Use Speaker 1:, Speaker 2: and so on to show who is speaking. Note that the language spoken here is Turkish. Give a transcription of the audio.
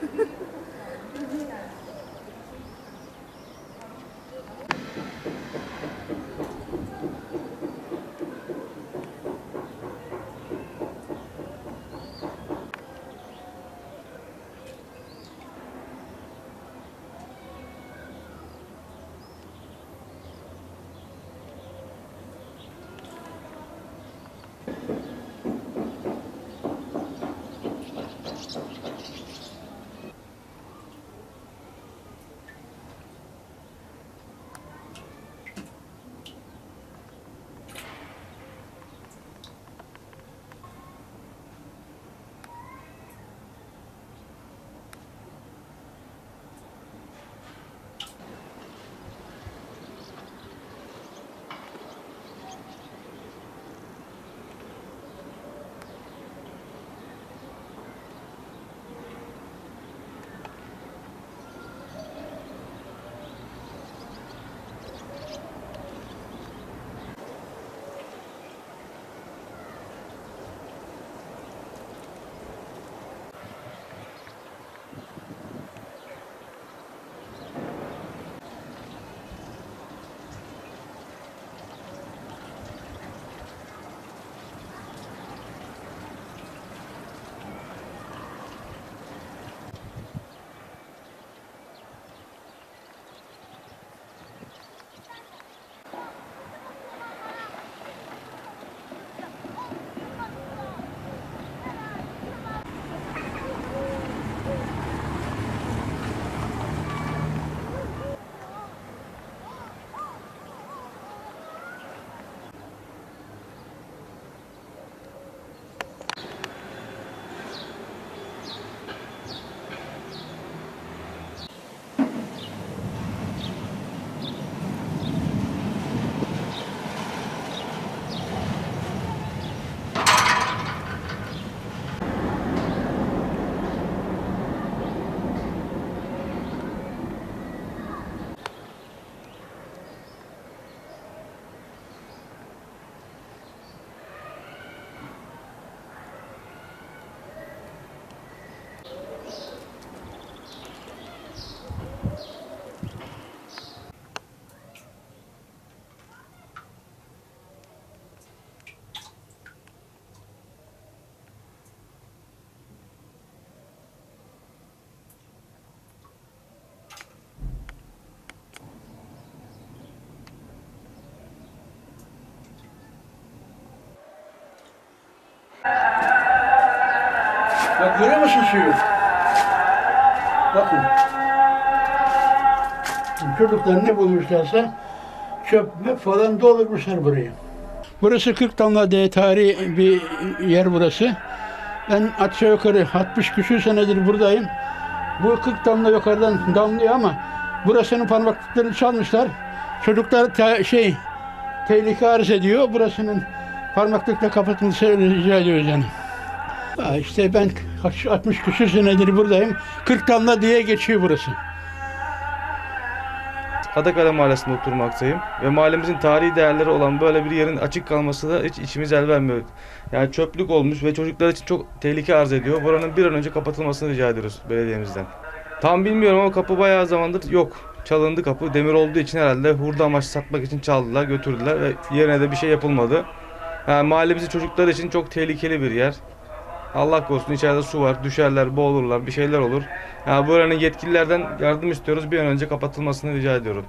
Speaker 1: Ha ha ha. Bak görüyor musun suyu? Bakın. Çocuklar ne bulmuşlarsa çöp falan doldurmuşlar burayı. Burası 40 damla diye tarihi bir yer burası. Ben aşağı yukarı 60 küsür senedir buradayım. Bu 40 damla yukarıdan damlıyor ama burasının parmaklıklarını çalmışlar. Çocuklar te- şey tehlike arz ediyor. Burasının parmaklıkla kapatılması rica ediyoruz yani. Ha işte ben kaç- 60 küsür senedir buradayım. 40 damla diye geçiyor burası.
Speaker 2: Adakale Mahallesi'nde oturmaktayım ve mahallemizin tarihi değerleri olan böyle bir yerin açık kalması da hiç içimiz el vermiyor. Yani çöplük olmuş ve çocuklar için çok tehlike arz ediyor. Buranın bir an önce kapatılmasını rica ediyoruz belediyemizden. Tam bilmiyorum ama kapı bayağı zamandır yok. Çalındı kapı. Demir olduğu için herhalde hurda amaçlı satmak için çaldılar, götürdüler ve yerine de bir şey yapılmadı. Yani mahallemizin çocukları için çok tehlikeli bir yer. Allah korusun içeride su var, düşerler, boğulurlar, bir şeyler olur. Yani buranın yetkililerden yardım istiyoruz. Bir an önce kapatılmasını rica ediyorum.